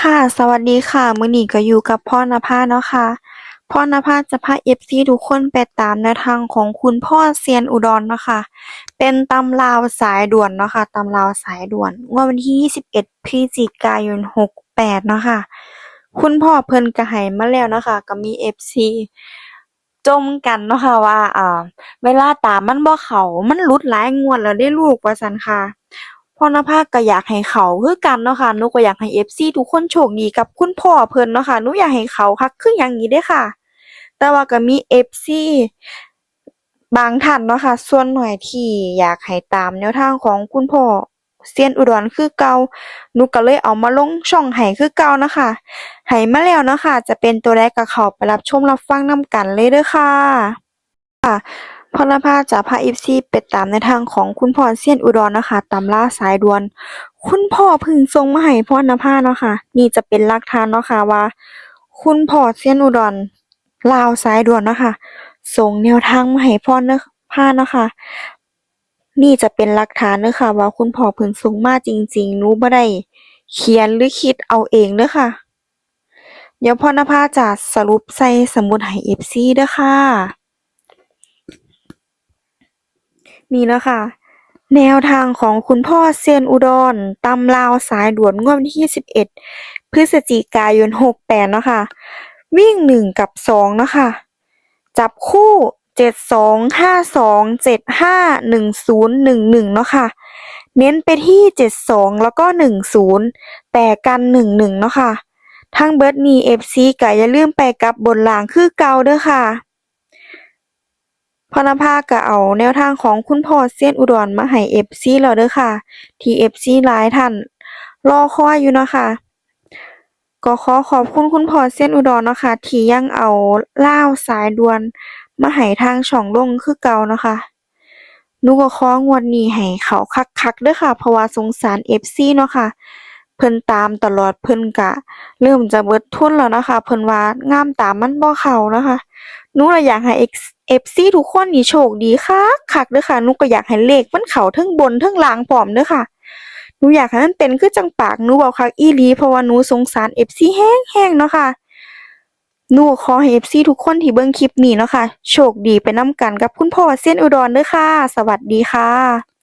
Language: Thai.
ค่ะ สวัสดีค่ะ มื้อนี้ก็อยู่กับพรณภาเนาะค่ะ พรณภาจะพา FC ทุกคนไปตามแนวทางของคุณพ่อเซียนอุดรเนาะค่ะ เป็นตำราวสายด่วนเนาะค่ะ ตำราวสายด่วนงวดวันที่ 21 พฤศจิกายน 68 เนาะค่ะ คุณพ่อเพิ่นก็ให้มาแล้วเนาะค่ะ ก็มี FC จมกันเนาะค่ะว่าอ่า เวลาตามมันบ่เขามันหลุดหลายงวดแล้วเดะลูกว่าซั่นค่ะ พรณภาก็อยากให้เขาคือกันเนาะค่ะหนูก็อยากให้ FC ทุกคนโชคดีกับคุณพ่อเพิ่นเนาะค่ะหนูอยากให้เขาคักคือหยังนี้เด้ค่ะ แต่ว่าก็มี FC บางท่านเนาะค่ะ ส่วนหน้อยที่อยากให้ตามแนวทางของคุณพ่อเซียนอุดรคือเก่าหนูก็เลยเอามาลงช่องให้คือเกานะค่ะให้มาแล้วเนาะค่ะ จะเป็นตัวใดก็เขาไปรับชมรับฟังนำกันเลยเด้อค่ะค่ะ พรภาจากพระพา FC ไปตามแนทางของคุณพ่อเซียนอุดรนะคะตำราสายดวน คุณพ่อพิ่งส่งมาให้พรภาเนาะค่ะ นี่จะเป็นหลักฐานเนาะค่ะว่า คุณพ่อเซียนอุดรลาวสายดวนเนาะค่ะส่งแนวทางมาให้พรภาเนาะค่ะนี่จะเป็นหลักฐานเด้อค่ะ ว่าคุณพ่อเพิ่นส่งมาจริงๆหนูบ่ได้เขียนหรือคิดเอาเองเด้อค่ะ เดี๋ยวพรณภาจะสรุปใส่สมุดให้ FC เด้อค่ะ นี่เนาะค่ะ แนวทางของคุณพ่อเซียนอุดรตำราวสายด่วนงวดวันที่21พฤศจิกายน68เนาะค่ะ วิ่ง1กับ2เนาะค่ะ จับคู่72 52 75 10 11เนาะค่ะ เน้นไปที่72แล้วก็10แต่กัน11เนาะค่ะทั้งเบิร์ดนี้ FC ก็อย่าลืมไปกับบนล่างคือเก่าเด้อค่ะ ณภาก็เอาแนวทางของคุณพ่อเซียนอุดรมาให้ FC แล้วเด้อค่ะ ที่ FC หลายท่านรอคอยอยู่เนาะค่ะก็ขอขอบคุณคุณพ่อเซียนอุดรเนาะค่ะที่ยังเอาลาวสายด่วนมาให้ทางช่องลงคือเก่าเนาะค่ะนูก็ของวดนี้ให้เขาคักๆเด้อค่ะ เพราะว่าสงสาร FC เนาะค่ะ เพิ่นตามตลอดเพิ่นก็เริ่มจะเบิดทุนแล้วนะคะ เพิ่นว่างามตามมันบ่เขานะคะนูก็อยากให้ เอฟซีทุกคนนี่โชคดีค่ะคักเด้อค่ะนุก็อยากให้เลขมันเข่าทั้งบนทั้งล่างพร้อมเด้อค่ะหนูอยากให้มันเป็นคือจังปากหนูบอกคักอีลีเพราะว่าหนูสงสารเอฟซีแห้งๆเนาะค่ะหนูขอให้ FC ทุกคนที่เบิ่งคลิปนี้เนาะค่ะโชคดีไปนำกันกับคุณพ่อเซียนอุดรเด้อค่ะ สวัสดีค่ะ